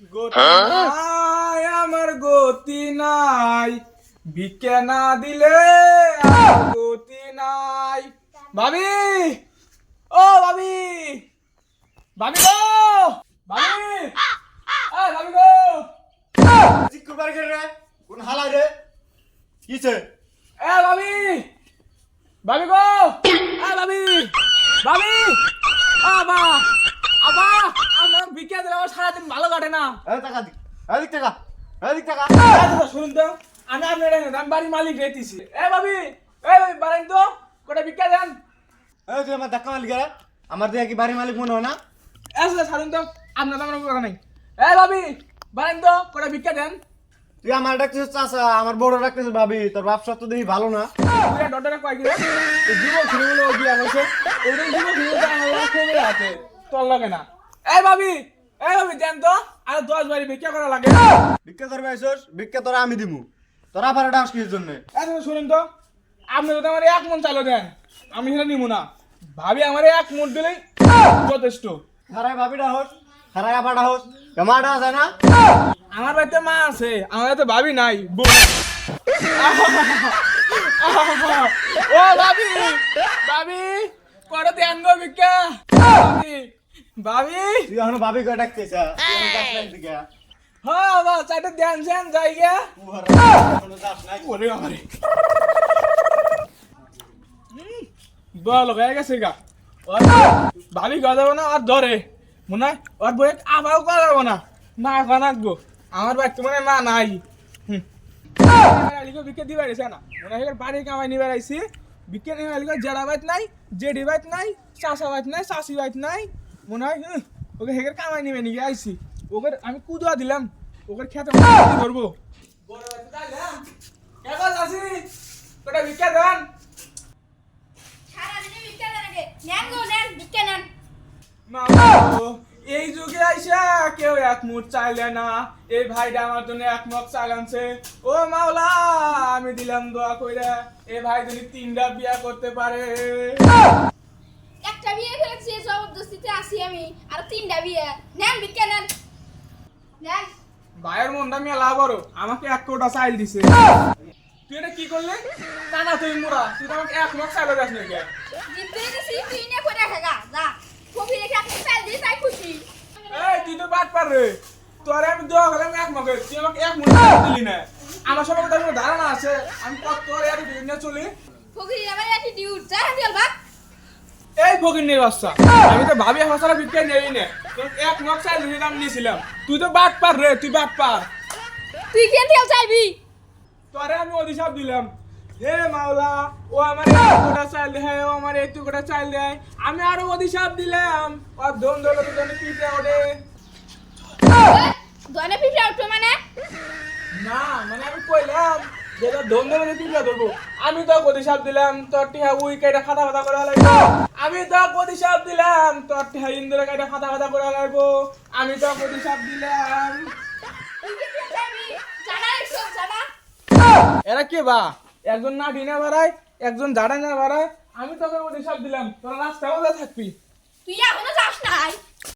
গতি নাই আমার গতি নাই। ভিক্ষা না দিলে গতি নাই। ভাবি! ও ভাবি! ভাবি গো! ভাবি! এ ভাবি গো! বার করে রে? কোন হালাই রে? কিছে এ ভাবি! ভাবি গো! এ ভাবি! ভাবি! আবা আবা আমার ভিক্ষা দিলে আমার সারাদিন ভালো কাটে না। টাকা দি টাকা টাকা। শুনুন তো আমি আপনার আমি বাড়ির মালিক রেতিছি এ ভাবি এ ভাবি বাড়াইন তো কোটা ভিক্ষা দেন। তুই আমার ধাক্কা মালিক রে আমার দিয়ে কি বাড়ি মালিক মনে হয় না? এসে ছাড়ুন তো আপনার তো আমার কথা নাই। এ ভাবি বাড়াইন তো কোটা ভিক্ষা দেন। তুই আমার ডাকতেছিস চাচা আমার বড় ডাকতেছিস ভাবি তোর ব্যবসা তো দেখি ভালো না। ডটারে কয় কি জীবন ছিড়ে বলে বিয়া হয়েছে জীবন আমার তোর লাগে না। এ ভাবি ভাবি দেন তো? আর দশ বাড়ি ভিক্ষা করা লাগে। ভিক্ষা করবে আইসোস ভিক্ষা তোরা আমি দিমু। তোরা আবার ডান্স কিসের জন্য? এখন শুনুন তো আপনি যদি আমার এক মন চালো দেন আমি সেটা নিব না। ভাবি আমার এক মন দিলেই যথেষ্ট। ভাবিটা হোস খারাই আবারটা হোস কেমাটা আছে না? আমার বাড়িতে মা আছে আমার বাড়িতে ভাবি নাই। ও ভাবি ভাবি করে দেন গো ভিক্ষা? ভাবি ভাবি? তুই এখন ভাবি করে ডাকতেছ এখন হ্যাঁ বাবা চাইটা দেন সেন যাই গে এখনও ওরে আমারে বল হয়ে গেছে গা। ভাবি গজাবো না আর ধরে। মনে হয় ওর বই আবার করাবো না। না কানাকবো আমার বাড়িতে মানে মা নাই। বিকে দিবার এসে না। মনে হয় বাড়ি কামাই নিবার আইসি বিকে নিবার জেডা বাইত নাই জেডি বাইত নাই চাষা বাইত নাই চাষি বাইত নাই। মনে হয় ওকে হেগের কামাই নিবে নিয়ে আইসি ওকে আমি কুদুয়া দিলাম ওকে খেতে গো, এই যুগে আইসা কেউ এক মুঠ চাইলে না। এই ভাইটা আমার জন্য এক মগ চাল আনছে। ও মাওলা আমি দিলাম দোয়া কইরা এই ভাই যদি তিনটা বিয়া করতে পারে। করেছি, জবরদস্তিতে আছি আমি। আর তিনটা বিয়ে। নেন, ভিক্ষা নেন। নেন। ভাইয়ের মনটা মেলা বড় আমাকে এক কোটা চাইল দিছে তুই এটা কি করলে না না তুই মুরা তুই তো আমাকে এক মগ চাইল যাস নাকি জিততে গেছি, তুই নে করে থাকা, যা। কফি রেখে আপনি চাল দিয়ে তাই খুশি। এই তুই তো বাদ পার রে তোরে আমি দোয়া করলাম এক মগে তুই আমাকে এক মুঠ দিলি না আমার সবার কোনো ধারণা আছে আমি তোর বিভিন্ন চলি ফকিরের আবার attitude, যা হল, ভাগ। বাচ্চা। আমি তো ভাবি ফসলা বিক্রি নেই নে। এক চাল দিলি দাম নিয়েছিলাম। তুই তো বাদ পার রে তুই বাদ পার। তুই কেন চাইবি? তোরে আমি অভিশাপ দিলাম। হে মাওলা ও আমার এই কোটা চাল দেয় ও আমার টুকরা চাল দেয় আমি আরও অভিশাপ দিলাম। আর দম দলে তো দলে পিঠে ওঠে পিঁপড়া উঠবে মানে? না মানে আমি কইলাম যে ধরবো। আমি তো অভিশাপ দিলাম, তোর টিহা উই কেটে খাতা খাতা করে লাগবো আমি তো অভিশাপ দিলাম, তোর টিহা ইন্দ্র কেটে করে লাগবো আমি তো অভিশাপ দিলাম? এরা কে বা? একজন না ডিনা বাড়ায়, একজন দাঁড়ায় না বাড়ায়। আমি তোকে অভিশাপ দিলাম, তোরা রাস্তায় থাকবি। তুই এখনও যাস নাই?